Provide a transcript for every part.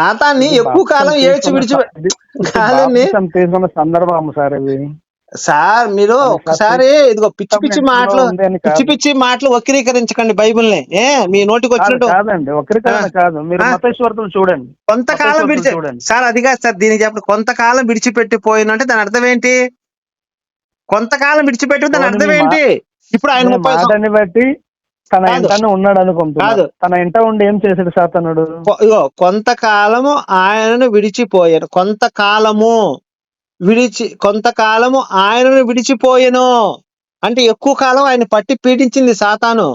సాతాన్ని ఇది ఎక్కువ కాలం ఏడ్చి విడిచి కాదండి. సందర్భం సార్ ఇది. సార్ మీరు అది ఒక్కసారి ఇదిగో పిచ్చి పిచ్చి మాటలు పిచ్చి. పిచ్చి మాటలు వక్రీకరించకండి బైబిల్ని. ఏ మీ నోటికి వచ్చినట్టు కాదండి. కాదు. మీరు. మతేశ్వరతలు చూడండి. కొంతకాలం విడిచి చూడండి. సార్ అది కాదు సార్ దీనికి చెప్పండి. కొంతకాలం విడిచిపెట్టి పోయినంటే దాని అర్థం ఏంటి? కొంతకాలం విడిచిపెట్టి దాని అర్థం ఏంటి? ఇప్పుడు ఆయన ముప్పై బట్టి తన. ఇంటనే ఉన్నాడు అనుకుంటున్నాడు కాదు. తన ఇంట ఉండి ఏం చేశాడు సాతనుడు ఇగో కొంతకాలము ఆయనను విడిచిపోయాను. కొంతకాలము విడిచి కొంతకాలము ఆయనను విడిచిపోయెను. అంటే ఎక్కువ కాలం ఆయన పట్టి పీడించింది సాతాను.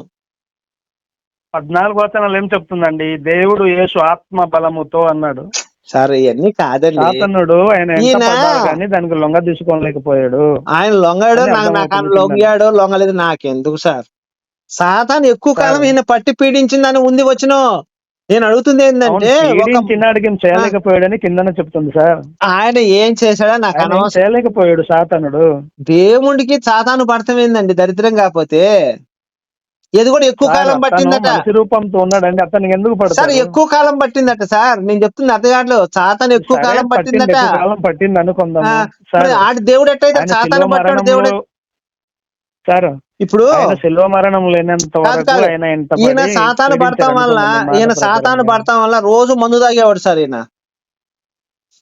పద్నాలుగు వచనాలు ఏం చెప్తుందండి? దేవుడు యేసు ఆత్మ బలముతో అన్నాడు. సార్ ఇవన్నీ కాదండి. సాతనుడు ఆయన దానికి లొంగ తీసుకోలేకపోయాడు. ఆయన లొంగాడో నాకు లొంగాడో లొంగలేదు నాకెందుకు సార్? సాతాను ఎక్కువ కాలం సార్. ఈయన పట్టి పీడించిందని ఉంది వచ్చును నేను అడుగుతుంది ఏంటంటే చిన్నాడికి చేయలేకపోయాడని కిందన చెప్తుంది సార్. ఆయన ఏం చేశాడో నాకు అనవసరం. చేయలేకపోయాడు సాతనుడు. దేవుడికి సాతాను పడతాం ఏందండి? దరిద్రం కాకపోతే ఇది కూడా ఎక్కువ సార్, కాలం పట్టిందట. రూపంతో ఉన్నాడండి అతనికి ఎందుకు సార్ పడతాడు ఎక్కువ కాలం పట్టిందట సార్. నేను చెప్తుంది అర్థం కావట్లేదు. సాతాను ఎక్కువ సరే, కాలం పట్టింది, పట్టిందట. కాలం పట్టింది సార్ మరి ఆడి దేవుడు ఎట్టయితే సాతాను పట్టాడు దేవుడు సార్ ఇప్పుడు శిల్వ మరణం లేనంత ఈయన సాతాను పడతాం వల్ల ఈయన సాతాను. పడతాం వల్ల రోజు మందు తాగేవాడు సార్ ఈయన.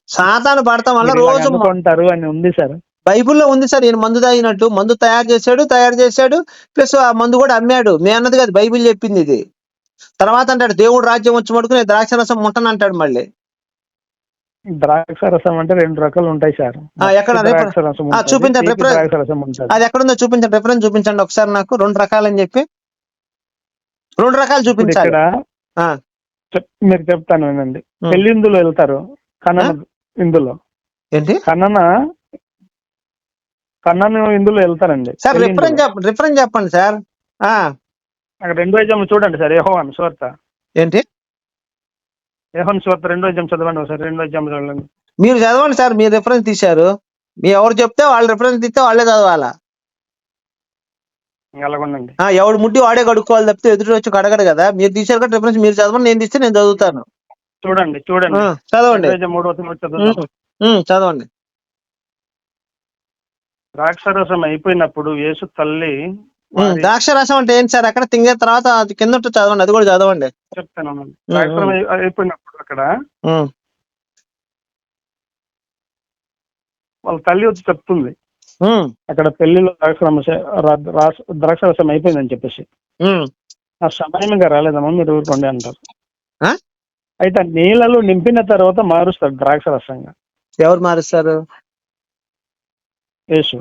సాతాను పడతాం వల్ల రోజు అనుకుంటారు అని ఉంది సార్. బైబిల్లో ఉంది సార్ ఈయన మందు తాగినట్టు. మందు తయారు చేశాడు తయారు చేశాడు. ప్లస్ ఆ మందు కూడా అమ్మాడు. మే అన్నది కాదు బైబిల్ చెప్పింది ఇది. తర్వాత అంటాడు దేవుడు రాజ్యం వచ్చి మటుకు నేను ద్రాక్ష రసం ముట్టను అంటాడు మళ్ళీ. ద్రాక్ష రసం అంటే రెండు రకాలు ఉంటాయి సార్. ఎక్కడ? చూపించండి. ద్రాక్ష రసం ఉంటుంది. అది ఎక్కడుందో చూపించండి రిఫరెన్స్ చూపించండి ఒకసారి నాకు రెండు రకాలని చెప్పి. రెండు రకాలు చూపించాలి. మీరు చెప్తాను వినండి. పెళ్ళి ఇందులో వెళ్తారు కన్నన ఇందులో. ఏంటి? కన్నన కన్నన ఇందులో వెళ్తారండి. సార్ రిఫరెన్స్ రిఫరెన్స్ చెప్పండి సార్. ఆ. అక్కడ రెండో ఎగ్జామ్ చూడండి సార్ ఏహోవన్ స్వార్త ఏంటి? ఏహోన్ స్వార్త రెండో చదవండి ఒకసారి రెండో ఎగ్జామ్ చదవండి. మీరు చదవండి సార్ మీరు రిఫరెన్స్ తీశారు. మీ ఎవరు చెప్తే వాళ్ళు రిఫరెన్స్ తీస్తే వాళ్ళే చదవాలా? అలాగుండండి ఆ, ఎవడు ముడ్డి వాడే కడుక్కోవాలి తప్పితే ఎదుటి వచ్చి కడగడు కదా. మీరు తీశారు కదా రిఫరెన్స్ మీరు చదవండి నేను తీస్తే నేను చదువుతాను. చూడండి చూడండి. ఆ, చదవండి. రెండో మూడో వచనం చదువుదాం ఉమ్, ఉమ్, చదవండి. ద్రాక్షరసం అయిపోయినప్పుడు యేసు తల్లి ద్రాక్ష రసం అంటే ఏంటి సార్? అక్కడ తింగే తర్వాత కింద ఉంటే చదవండి అది కూడా చదవండి. చెప్తాను. అయిపోయినప్పుడు అక్కడ వాళ్ళ తల్లి వచ్చి చెప్తుంది. అక్కడ పెళ్ళిలో ద్రాక్షరసం ద్రాక్షరసం అయిపోయిందని చెప్పేసి. ఆ సమయంగా రాలేదమ్మా మీరు ఊరుకోండి అంటారు? అయితే నీళ్ళలో నింపిన తర్వాత మారుస్తాడు ద్రాక్ష రసంగా ఎవరు మారుస్తారు? యేసు.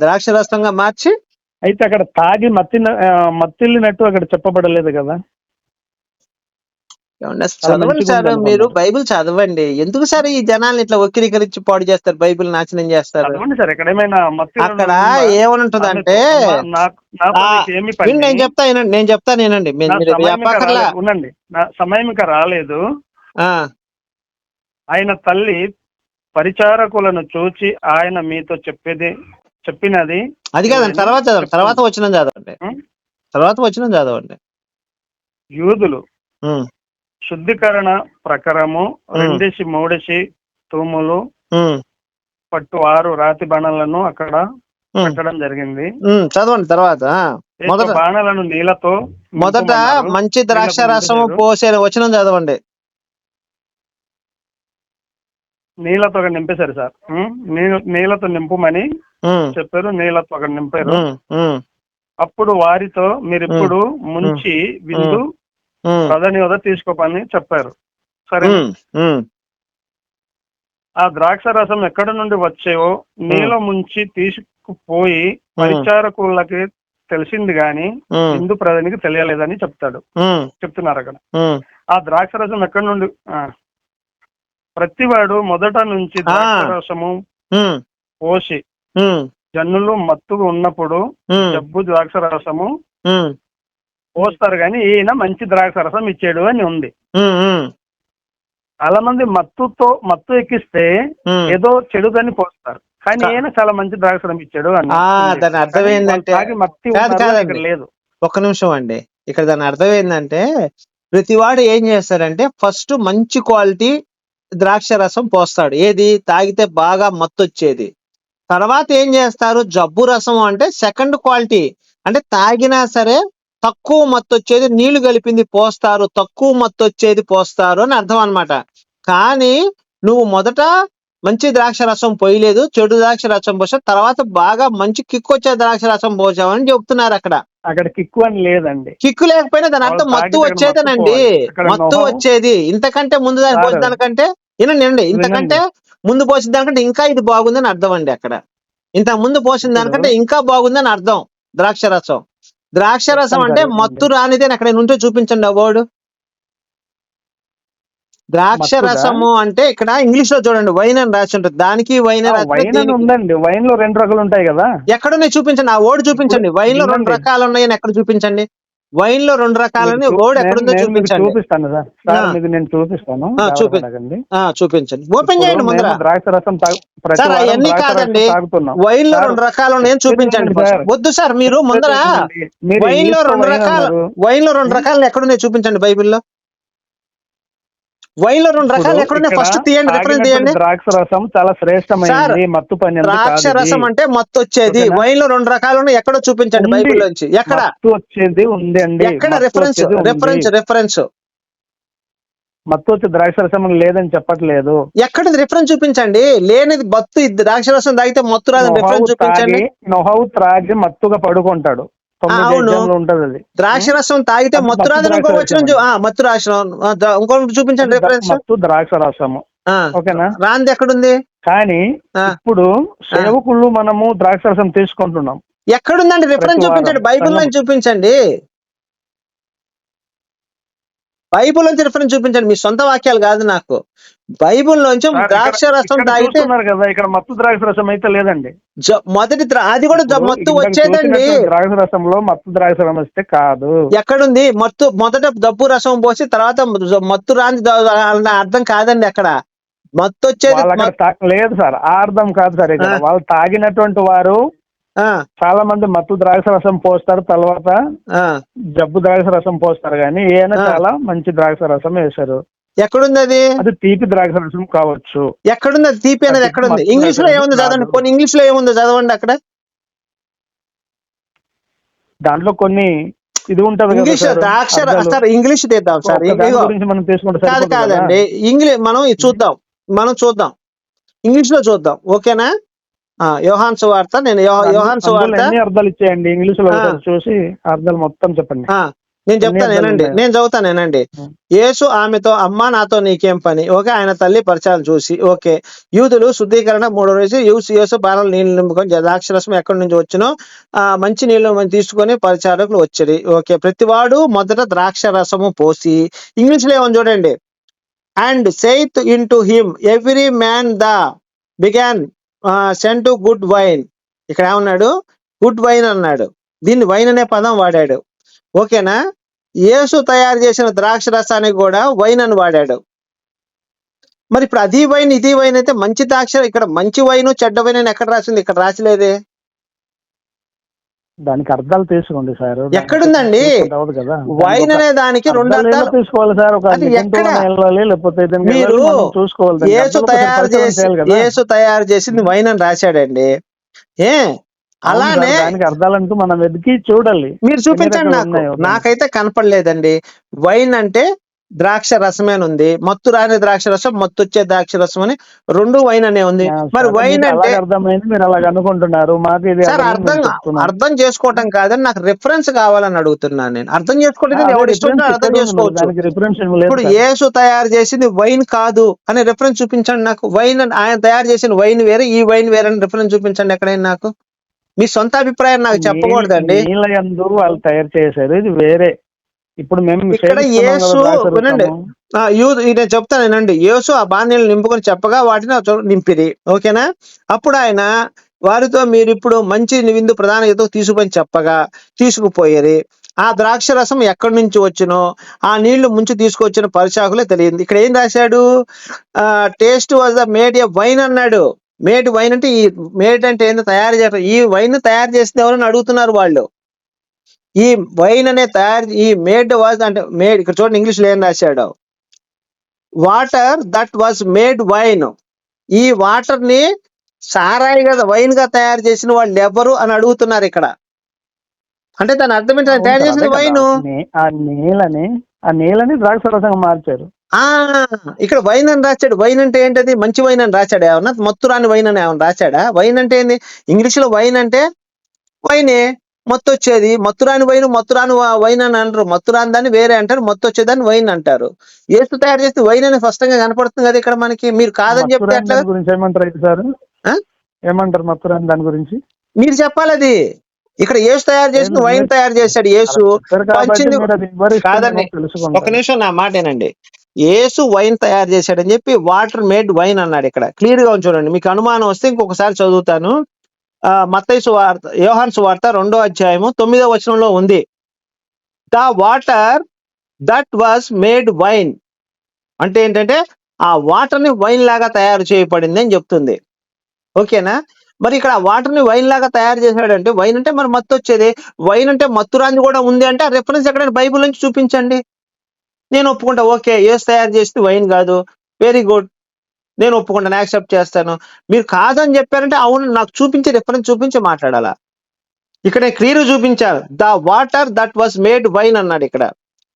ద్రాక్ష రసంగా మార్చి అయితే అక్కడ తాగి మత్తిన ఆ, మత్తిల్లినట్టు అక్కడ చెప్పబడలేదు కదా. చదవండి సార్ మీరు. బైబిల్ చదవండి. ఎందుకు సార్ ఈ జనాల్ని ఇట్లా వక్రీకరించి పాడు చేస్తారు? బైబిల్ నాశనం చేస్తారు. మత్తి అక్కడ ఏమనుంటదంటే నాకు నాకు ఆ, మీకు ఏమి పని వినండి, నేను చెప్తా నేను చెప్తా వినండి. మీరు నా మీరు సమయం ఇంకా. రాలేదు. ఉండండి. నా సమయం ఇంకా రాలేదు. ఆ. ఆయన తల్లి పరిచారకులను చూచి ఆయన మీతో చెప్పేది చెప్పినది అది కాదండి తర్వాత చదవండి తర్వాత వచ్చిన చదవండి? తర్వాత వచ్చిన చదవండి. యూదులు శుద్ధీకరణ ప్రకారము రెండేసి మూడేసి తూములు పట్టు ఆరు రాతి బాణాలను అక్కడ పెట్టడం జరిగింది. చదవండి తర్వాత మొదట బాణాలను నీళ్ళతో మొదట. మంచి ద్రాక్ష రసము. పోసే వచనం చదవండి. నీళ్ళతో నింపేశారు సార్. నీళ్ళతో నింపమని చెప్పారు నీళ్ళతో అక్కడ నింపారు. అప్పుడు వారితో మీరు ఇప్పుడు ముంచి విందు ప్రధాని వద్ద తీసుకోపని చెప్పారు. సరే. ఆ ద్రాక్ష రసం ఎక్కడ నుండి వచ్చేవో నీళ్ళ ముంచి తీసుకుపోయి పరిచారకులకి తెలిసింది గాని హిందూ ప్రధానికి తెలియలేదని చెప్తాడు. చెప్తున్నారు అక్కడ. ఆ ద్రాక్ష రసం ఎక్కడి నుండి ప్రతివాడు మొదట నుంచి ద్రాక్ష రసము ఉం, పోసి జన్నులు మత్తుగా ఉన్నప్పుడు జబ్బు ద్రాక్ష రసము ఉం, పోస్తారు కానీ ఈయన మంచి ద్రాక్ష రసం ఇచ్చాడు అని ఉంది. చాలా మంది మత్తుతో మత్తు ఎక్కిస్తే. ఏదో చెడుదని పోస్తారు. కానీ ఈయన చాలా మంచి ద్రాక్ష రసం ఇచ్చాడు అని. దాని అర్థం కానీ. ఇక్కడ లేదు. ఒక్క నిమిషం అండి. ఇక్కడ దాని అర్థం ఏంటంటే ప్రతివాడు ఏం చేస్తాడంటే ఫస్ట్ మంచి క్వాలిటీ ద్రాక్ష రసం పోస్తాడు. ఏది? తాగితే బాగా మత్తు వచ్చేది తర్వాత ఏం చేస్తారు? జబ్బు రసం అంటే సెకండ్ క్వాలిటీ. అంటే తాగినా సరే తక్కువ మత్తు వచ్చేది నీళ్ళు కలిపింది పోస్తారు. తక్కువ మత్తు వచ్చేది పోస్తారు అని అర్థం అన్నమాట. కానీ నువ్వు మొదట మంచి ద్రాక్ష రసం పోయలేదు చెడు ద్రాక్ష రసం పోసావు తర్వాత బాగా మంచి కిక్ వచ్చే ద్రాక్ష రసం పోసావని చెప్తున్నారు అక్కడ. అక్కడ కిక్కు అని లేదండి. కిక్కు లేకపోయినా దాని అర్థం మత్తు వచ్చేదేనండి. మత్తు వచ్చేది. ఇంతకంటే ముందు దాని సార్, వినండి ఇంతకంటే ముందు పోసిన దానికంటే ఇంకా ఇది బాగుందని అర్థం అండి అక్కడ. ఇంత ముందు పోసిన దానికంటే ఇంకా బాగుందని అర్థం ద్రాక్ష రసం ద్రాక్ష రసం అంటే మత్తు రానిదే అక్కడ ఉంటే చూపించండి ఆ వర్డ్. ద్రాక్ష? రసము అంటే ఇక్కడ ఇంగ్లీష్లో చూడండి వైన్ అని రాసి ఉంటుంది. దానికి వైన్ ఉందండి వైన్లో రెండు రకాలు ఉంటాయి కదా. ఎక్కడున్నాయి చూపించండి. ఆ వర్డ్ చూపించండి. వైన్లో రెండు. రకాలు ఉన్నాయని ఎక్కడ చూపించండి? వైన్లో రెండు రకాలని నేను- ఎక్కడుందో నేను చూపించండి. చూపిస్తాను సార్. సార్ ఆ. మీకు నేను చూపిస్తాను. ఆ, చూపి- అడగండి ఆ చూపించండి. ఓపెన్ చేయండి ముందర. ద్రాక్ష రసం సార్, అవన్నీ కాదండి. వైన్లో రెండు రకాలు ఉన్నాయని చూపించండి. వద్దు సార్ మీరు ముందర వైన్లో రెండు రకాలు. వైన్లో రెండు రకాలు ఎక్కడున్నాయి చూపించండి బైబిల్లో వైన్లో రెండు రకాలు ఎక్కడున్నాయి? ఫస్ట్ తీయండి రిఫరెన్స్ తీయండి. ద్రాక్ష రసం చాలా శ్రేష్టమైనది మత్తు పని ద్రాక్ష రసం అంటే మత్తు వచ్చేది? వైన్లో రెండు రకాలు ఉన్నాయి. ఎక్కడో చూపించండి. బైబిల్ నుంచి ఎక్కడ? వచ్చేది ఉంది అండి ఎక్కడ రిఫరెన్స్. రిఫరెన్స్ రిఫరెన్స్ మత్తు వచ్చే ద్రాక్ష రసం లేదని చెప్పట్లేదు. ఎక్కడ రిఫరెన్స్ చూపించండి. లేనిది మత్తు ద్రాక్ష రసం తాగితే మత్తు రాదని రిఫరెన్స్ చూపించండి. నొహవు త్రాగి మత్తుగా పడుకుంటాడు. అవును. ద్రాక్ష రసం తాగితే అది మత్తు మత్తు రాదని ఇంకో వచ్చిన రసం. ఆ మత్తు రాసిన ఇంకోటి చూపించండి రిఫరెన్స్ మత్తు ద్రాక్ష రసము. ఓకేనా? రాంది ఎక్కడుంది? కానీ. ఇప్పుడు సేవకుళ్ళు మనము ద్రాక్ష రసం తీసుకుంటున్నాం. ఎక్కడుందండి? రిఫరెన్స్. చూపించండి. బైబిల్ చూపించండి. బైబిల్ నుంచి రిఫరెన్స్ చూపించండి. మీ సొంత వాక్యాలు కాదు నాకు. బైబిల్ నుంచి ద్రాక్ష రసం తాగితే కదా ఇక్కడ మత్తు ద్రాక్ష రసం అయితే లేదండి. మొదటి అది కూడా మత్తు వచ్చేదండి. ద్రాక్ష రసంలో మత్తు ద్రాక్ష రసం వస్తే కాదు. ఎక్కడుంది? మత్తు మొదట దబ్బు రసం పోసి తర్వాత మత్తు రాని ద- అన్న అర్థం కాదండి అక్కడ. మత్తు వచ్చేది లేదు సార్ ఆ అర్థం కాదు సార్ ఇక్కడ. వాళ్ళు తాగినటువంటి వారు చాలా మంది మత్తు ద్రాక్ష రసం పోస్తారు తర్వాత ఆ. జబ్బు ద్రాక్ష రసం పోస్తారు కానీ ఈయన. చాలా మంచి ద్రాక్ష రసం వేశారు. ఎక్కడుంది అది? అది తీపి ద్రాక్ష రసం కావచ్చు. ఎక్కడుంది అది? తీపి అనేది ఎక్కడుంది? ఇంగ్లీష్లో ఏముంది. చదవండి. కొన్ని ఇంగ్లీష్లో ఏముందో? చదవండి అక్కడ. దాంట్లో కొన్ని ఇది ఉంటది ఇంగ్లీష్ అర్థాలు. సార్ ఇంగ్లీష్ తీద్దాం సార్. మనం తీసుకుంటే కాదు. కాదండి. ఇంగ్లీష్ మనం చూద్దాం. మనం చూద్దాం. ఇంగ్లీష్లో చూద్దాం. ఓకేనా? యోహాన్ సువార్త నేను యోహాన్ సువార్త అర్థాలు ఇచ్చేయండి? ఇంగ్లీష్లో చూసి అర్థాలు మొత్తం చెప్పండి. నేను చెప్తాను ఏనండి? నేను చదువుతాను ఏనండి. యేసు ఆమెతో అమ్మా నాతో నీకేం పని? ఓకే ఆయన తల్లి పరిచయాలు చూసి ఓకే. యూదులు శుద్ధీకరణ మూడో రోజు యూసు యేసు బాణాలు నీళ్ళు నింపుకొని ద్రాక్షరసం ఎక్కడి నుంచి వచ్చినో ఆ మంచి నీళ్ళు మనం తీసుకొని పరిచారకులు వచ్చారు ఓకే. ప్రతివాడు మొదట ద్రాక్ష రసము పోసి ఇంగ్లీష్లో ఏమని చూడండి? And saith unto him every man the began sent to good wine ఇక్కడ ఏమన్నాడు? గుడ్ వైన్ అన్నాడు. దీన్ని వైన్ అనే పదం వాడాడు. ఓకేనా? యేసు తయారు చేసిన ద్రాక్ష రసానికి కూడా వైన్ అని వాడాడు. మరి ఇప్పుడు అది వైన్ ఇది వైన్ అయితే మంచి ద్రాక్ష ఇక్కడ మంచి వైన్ చెడ్డ వైన్ అని ఎక్కడ రాసింది? ఇక్కడ రాసిలేదే. దానికి అర్థాలు తీసుకోండి సార్. ఎక్కడుందండి? వైన్ అనే దానికి రెండు అర్థాలు తీసుకోవాలి సార్. ఒక? వెళ్ళాలి లేకపోతే మీరు చూసుకోవాలి. యేసు తయారు చేసి. యేసు తయారు చేసింది వైన్ అని రాశాడండి. ఏ? అలానే దానికి అర్థాలంటూ మనం వెతికి చూడాలి. మీరు చూపించండి నాకు. నాకైతే కనపడలేదండి. వైన్ అంటే ద్రాక్ష రసమే అని ఉంది మత్తు రాని ద్రాక్ష రసం మత్తు వచ్చే ద్రాక్ష రసం అని రెండు వైన్ అనే ఉంది. మరి వైన్ అంటే అలాగ అర్థమైంది మీరు అలాగ అనుకుంటున్నారు. మాకు ఇది అర్థం. అర్థం చేసుకోవటం కాదని నాకు రిఫరెన్స్ కావాలని అడుగుతున్నాను నేను. అర్థం చేసుకోవడం అదే ఎవరి ఇష్టం అర్థం చేసుకోవచ్చు. ఇప్పుడు. యేసు తయారు చేసింది వైన్ కాదు అనే రిఫరెన్స్ చూపించండి నాకు. వైన్ ఆయన తయారు చేసిన వైన్ వేరే ఈ వైన్ వేరే అని రిఫరెన్స్ చూపించండి ఎక్కడైనా నాకు. మీ సొంత అభిప్రాయం నాకు చెప్పకూడదండి. వాళ్ళు తయారు చేశారు ఇది వేరే. ఇప్పుడు మేము ఇక్కడ యేసు వినండి. యూ- నేను చెప్తాను వినండి. యేసు ఆ బాణీలు నింపుకొని చెప్పగా వాటిని నింపిరి. ఓకేనా? అప్పుడు ఆయన వారితో మీరు ఇప్పుడు మంచి విందు ప్రధాన యుద్ధకు తీసుకుని చెప్పగా తీసుకుపోయేది. ఆ ద్రాక్ష రసం ఎక్కడి నుంచి వచ్చినో ఆ నీళ్ళు ముంచి తీసుకొచ్చిన పరిచాకులే తెలియదు. ఇక్కడ ఏం రాశాడు? ఆ taste was the made a wine అన్నాడు. మేడ్ వైన్ అంటే ఈ మేడ్ అంటే ఏందో తయారు చేయడం ఈ వైన్ తయారు చేసింది ఎవరని అడుగుతున్నారు వాళ్ళు? ఈ వైన్ అనే తయారు ఈ మేడ్ వాజ్ అంటే మేడ్ ఇక్కడ చూడండి ఇంగ్లీష్లో ఏం రాశాడు? Water that was made wine ఈ వాటర్ని సారాయి కదా వైన్గా తయారు చేసిన వాళ్ళు ఎవరు అని అడుగుతున్నారు ఇక్కడ. అంటే దాని అర్థం ఏంటి? ఆయన తయారు చేసిన వైన్ ఆ నీళ్ళని ఆ నీళ్ళని ద్రాక్ష రసంగా మార్చారు. ఆ ఇక్కడ వైన్ అని రాశాడు. వైన్ అంటే ఏంటది? మంచి వైన్ అని రాశాడు ఏమన్నా? మత్తు రాని వైన్ అని ఏమన్నా రాశాడా? వైన్ అంటే ఏంది? ఇంగ్లీష్లో వైన్ అంటే వైనే మత్తు వచ్చేది మత్తు రాని వైన్ మత్తు రాని వా- వైన్ అని అంటారు. మత్తు రాని దాన్ని వేరే అంటారు. మత్తు వచ్చేదాన్ని వైన్ అంటారు. ఏసు తయారు చేస్తే వైన్ అని స్పష్టంగా కనపడుతుంది కదా ఇక్కడ మనకి. మీరు కాదని చెప్తే మత్తురాని గురించి ఏమంటారు సార్? ఏమంటారు మత్తురాని దాని గురించి? మీరు చెప్పాలి అది ఇక్కడ ఏసు తయారు చేసిన వైన్ తయారు చేశాడు యేసు పంచింది కాదండి. ఒక నిమిషం నా మాటేనండి. యేసు వైన్ తయారు చేశాడని చెప్పి వాటర్ మేడ్ వైన్ అన్నాడు ఇక్కడ. క్లియర్గా ఉంది చూడండి. మీకు అనుమానం వస్తే ఇంకొకసారి చదువుతాను. మత్తైసు వార్త యోహాన్ వార్త రెండో అధ్యాయము తొమ్మిదో వచనంలో ఉంది. The water that was made wine. అంటే ఏంటంటే ఆ వాటర్ని వైన్ లాగా తయారు చేయబడింది అని చెప్తుంది. ఓకేనా? మరి ఇక్కడ వాటర్ని వాటర్ని వైన్ లాగా తయారు చేశాడంటే వైన్ అంటే మరి మత్తు వచ్చేది? వైన్ అంటే మత్తురాంది కూడా ఉంది అంటే ఆ రెఫరెన్స్ ఎక్కడైనా బైబిల్ నుంచి చూపించండి. నేను ఒప్పుకుంటా ఓకే ఏస్ తయారు చేస్తే వైన్ కాదు. Very good. నేను ఒప్పుకుంటాను యాక్సెప్ట్ చేస్తాను. మీరు కాదని చెప్పారంటే అవును నాకు చూపించి రిఫరెన్స్ చూపించి మాట్లాడాలా? ఇక్కడ క్లియర్ చూపించారు. The water that was made wine అన్నాడు ఇక్కడ.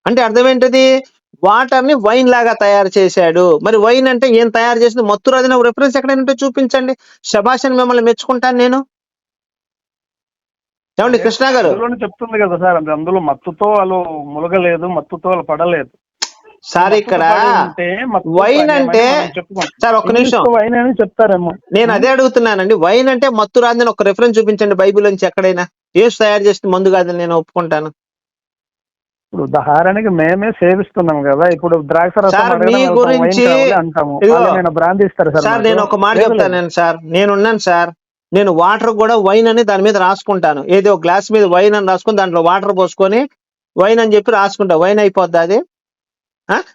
అంటే అర్థం ఏంటది? వాటర్ని వైన్ లాగా తయారు చేశాడు. మరి వైన్ అంటే ఏం తయారు చేసింది? మత్తు నాకు రిఫరెన్స్ ఎక్కడైనా ఉంటే చూపించండి. శభాషని మిమ్మల్ని మెచ్చుకుంటాను నేను. ఏమండి కృష్ణ గారు? చెప్తుంది కదా సార్ అది అందులో మత్తుతో వాళ్ళు ములగలేదు మత్తుతో వాళ్ళు పడలేదు. సార్ ఇక్కడ వైన్ అంటే. సార్ ఒక్క నిమిషం. వైన్ అని చెప్తారేమో. నేను అదే అడుగుతున్నానండి. వైన్ అంటే మత్తు రాదని ఒక రెఫరెన్స్ చూపించండి బైబిల్ నుంచి ఎక్కడైనా. ఏసు తయారు చేసిన మందు కాదని నేను ఒప్పుకుంటాను. ఇప్పుడు ఉదాహరణకి మేమే సేవిస్తున్నాం కదా ఇప్పుడు ద్రాక్ష మీ గురించి- సార్? నేను ఒక మాట చెప్తాను సార్. నేను ఉన్నాను సార్. నేను వాటర్ కూడా వైన్ అని దాని మీద రాసుకుంటాను. ఏదో ఒక గ్లాస్ మీద వైన్ అని రాసుకొని దాంట్లో వాటర్ పోసుకొని వైన్ అని చెప్పి రాసుకుంటా. వైన్ అయిపోద్ది అది?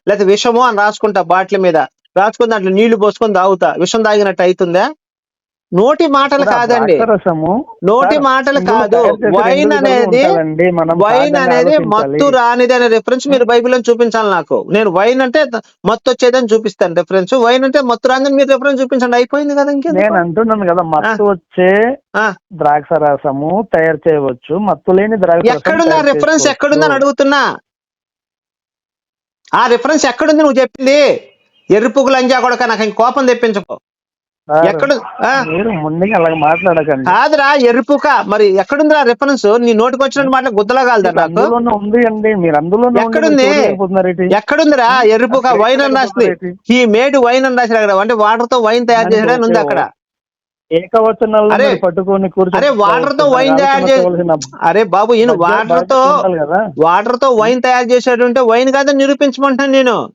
లేకపోతే విషము అని రాసుకుంటా బాటిల్ మీద. రాసుకొని దాంట్లో నీళ్ళు పోసుకొని తాగుతా. విషం తాగినట్టు అవుతుందా నోటి మాటలు కాదండి. నోటి మాటలు కాదు. వైన్ అనేది వైన్ అనేది. మత్తు రానిది అనే రిఫరెన్స్ మీరు బైబిల్ అని చూపించాలి నాకు. నేను వైన్ అంటే మత్తు వచ్చేదని చూపిస్తాను రిఫరెన్స్ వైన్ అంటే మత్తు రానిదని మీరు రిఫరెన్స్ చూపించండి. అయిపోయింది కదా ఇంకేం నేను అంటున్నాను కదా మత్తు వచ్చే ఆ. ద్రాక్ష రసము తయారు చేయవచ్చు. మత్తు లేని ద్రాక్ష తయారు రిఫరెన్స్. ఎక్కడుందని అడుగుతున్నా. ఆ రిఫరెన్స్ ఎక్కడుంది నువ్వు చెప్పింది? ఎర్రిపుగు లంజా కొడక నాకు ఇంక కోపం తెప్పించకు. ఎక్కడ ముందుగా అలాగ మాట్లాడకండి. కాదురా ఎర్రిపుక మరి ఎక్కడుంది ఆ రిఫరెన్స్ నీ నోటికి వచ్చినట్టు మాట గుద్దలా కాలదా నాకు. ఉంది అండి మీరు ఎక్కడుంది? ఎక్కడుందిరా? ఎర్రిపుక అసలు వైన్ అని ఎక్కడ ఈ మేడ్ వైన్ అని రాశారు అక్కడ. అంటే వాటర్తో వైన్ తయారు చేసాడని ఉంది అక్కడ. పట్టుకొని అరే, వాటర్తో వైన్ తయారు చే- ఆలోచించవలసిన అరే బాబు ఈయన వాటర్తో కదా. వాటర్తో వైన్ తయారు అంటే వైన్ కాదని నిరూపించమంటాను నేను.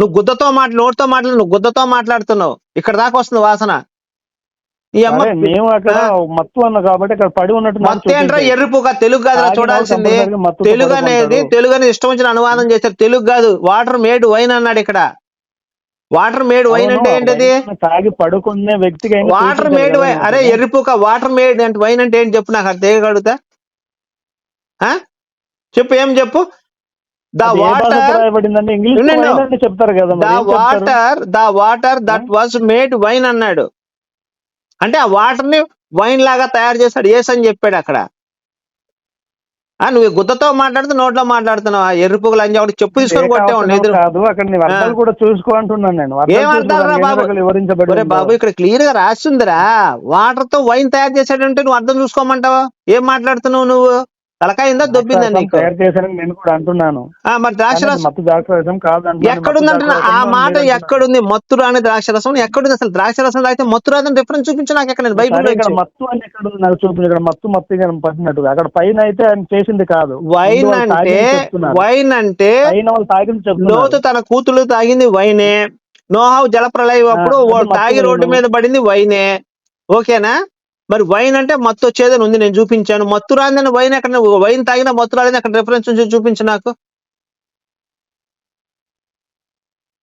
నువ్వు గుద్దతో మాట్లా నోటితో మాట్లాడు నువ్వు గుద్దతో మాట్లాడుతున్నావు. ఇక్కడ దాకా వస్తుంది వాసన. ఈ అమ్మ మేము అక్కడ మత్తు అన్న కాబట్టి అక్కడ పడి ఉన్నట్టు నాకు మొత్తం ఏంట్రా? చూపించండి. ఎర్రిపుక తెలుగు కాదురా తాగిన చూడాల్సింది. తెలుగు అనేది. తెలుగు అనేది ఇష్టం వచ్చిన అనువాదం చేశారు తెలుగు కాదు వాటర్ మేడ్ వైన్ అన్నాడు ఇక్కడ. వాటర్ మేడ్ వైన్ అంటే ఏంటది? తాగి పడుకునే వ్యక్తికి అయినా వాటర్ మేడ్ వైన్. అరే ఎర్రిపుక వాటర్ మేడ్ అంటే వైన్ అంటే ఏంటి చెప్పు నాకు అది ఆ? చెప్పు ఏం చెప్పు? ద వాటర్ చెప్తారు కదా the? Water the water that was made wine అన్నాడు. అంటే ఆ వాటర్ని వైన్ లాగా తయారు చేశాడు. ఏస్ అని చెప్పాడు అక్కడ. నువ్వు గుద్దతో మాట్లాడుతూ నోట్లో మాట్లాడుతున్నావు? ఎర్రిపుగలు అని ఒకటి చెప్పు తీసుకొని కొట్టే కాదు. అక్కడ నీ అర్థాలు కూడా చూసుకో అంటున్నాను నేను. బాబు? బాబు ఇక్కడ క్లియర్గా రాస్తుందిరా వాటర్తో వైన్ తయారు చేశాడంటే నువ్వు అర్థం చూసుకోమంటావా? ఏం మాట్లాడుతున్నావు నువ్వు? తలకాయిందా దొబ్బిందా ద్రాక్షారసం నీకు. తయారు చేశారని నేను కూడా అంటున్నాను. ఆ, మరి ద్రాక్ష కానీ రసం మత్తు ద్రాక్షరసం కాదు అంటున్నాను. ఎక్కడుందంటున్నా మత్తు ఆ మాట. ఎక్కడుంది? మత్తు రాని ద్రాక్ష రసం ఎక్కడుంది అసలు ద్రాక్ష రసం తాగితే మత్తు రాదని రిఫరెన్స్ చూపించు నాకు ఎక్కడ బైబిల్ సరే, ఇక్కడ మత్తు అని ఎక్కడ ఉంది? నాకు చూపించు ఇక్కడ మత్తు పట్టినట్టుగా అక్కడ పైన అయితే ఆయన చేసింది కాదు. వైన్ వాళ్ళు అంటే తాగింది చెప్తున్నారు. వైన్ అంటే పైన వాళ్ళు తాగింది చెప్తున్నారు. లోతు తన కూతురు తాగింది వైనే నోహావు జలప్రలయం అప్పుడు అది వాడు మత్తు తాగి. రోడ్డు మీద పడింది వైనే ఓకేనా? మరి వైన్ అంటే మత్తు వచ్చేదని ఉంది నేను చూపించాను. మత్తు రాందని వైన్ ఎక్కడ వైన్ తాగినా మత్తు రాలేదని అక్కడ రిఫరెన్స్ నుంచి చూపించు నాకు.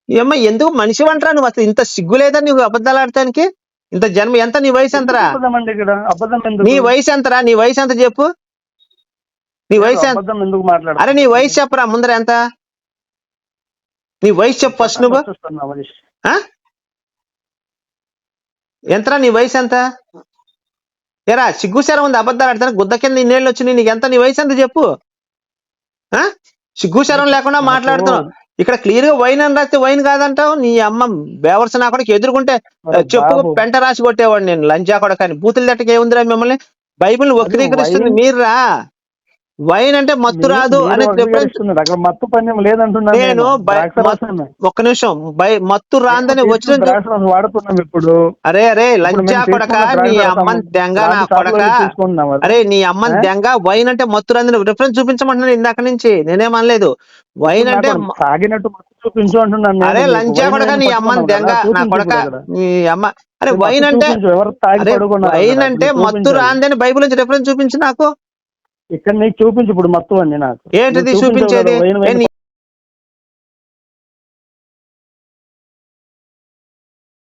ఏమ్మా ఎందుకు మనిషి అంటారా నువ్వు? అసలు ఇంత సిగ్గు లేదా నువ్వు అబద్ధాలు ఆడటానికి? ఇంత జన్మ ఎంత నీ వయసు ఎంతరా? నీ వయసు ఎంతరా? నీ వయసు ఎంత చెప్పు. నీ వయసు అరే నీ వయసు చెప్పరా? ముందర ఎంత? నీ వయసు చెప్పు ఫస్ట్ నువ్వు? ఎంతరా నీ వయసు ఎంత? ఎరా సిగ్గుశారం ఉంది అబద్ధాలు ఆడతాను గుద్ద కింద ఇన్నేళ్ళు వచ్చినాయి నీకు ఎంత నీ వయసు ఎంత చెప్పు. ఆ? సిగ్గుశారం లేకుండా మాట్లాడుతున్నావు. ఇక్కడ క్లియర్గా వైన్ అని రాస్తే వైన్ కాదంటావు నీ అమ్మ బేవర్స్ నా కూడా ఎదుర్కొంటే చెప్పు. పెంట రాసి కొట్టేవాడు నేను లంచా కూడా కానీ బూతులు దట్టకి ఏముందిరా మిమ్మల్ని? బైబిల్ వక్రీకరిస్తుంది మీరురా. వైన్ అంటే మత్తు రాదు అనే డిఫరెన్స్ మత్తు పన్యం లేదంటున్నాను నేను. ఒక్క నిమిషం బై మత్తు రాందని వచ్చిన వాడుతున్నాం ఇప్పుడు అరే అరే లంచా కొడక నీ అమ్మని దెంగ నా కొడక. అరే నీ అమ్మని? దెంగ వైన్ అంటే మత్తు రాందని రిఫరెన్స్ చూపించమంటున్నాను ఇందాక నుంచి నేనేమనలేదు వైన్ అంటే తాగినట్టు మత్తు చూపించు అంటున్నాను నేను. అరే లంచా కొడక నీ అమ్మని దెంగ నా కొడక. నీ అమ్మ అరే వైన్ అంటే వైన్ అంటే మత్తు. రాందని బైబిల్ నుంచి రిఫరెన్స్ చూపించు నాకు ఇక్కడ నీకు చూపించు ఇప్పుడు మత్తు అని నాకు. ఏంటిది చూపించేది?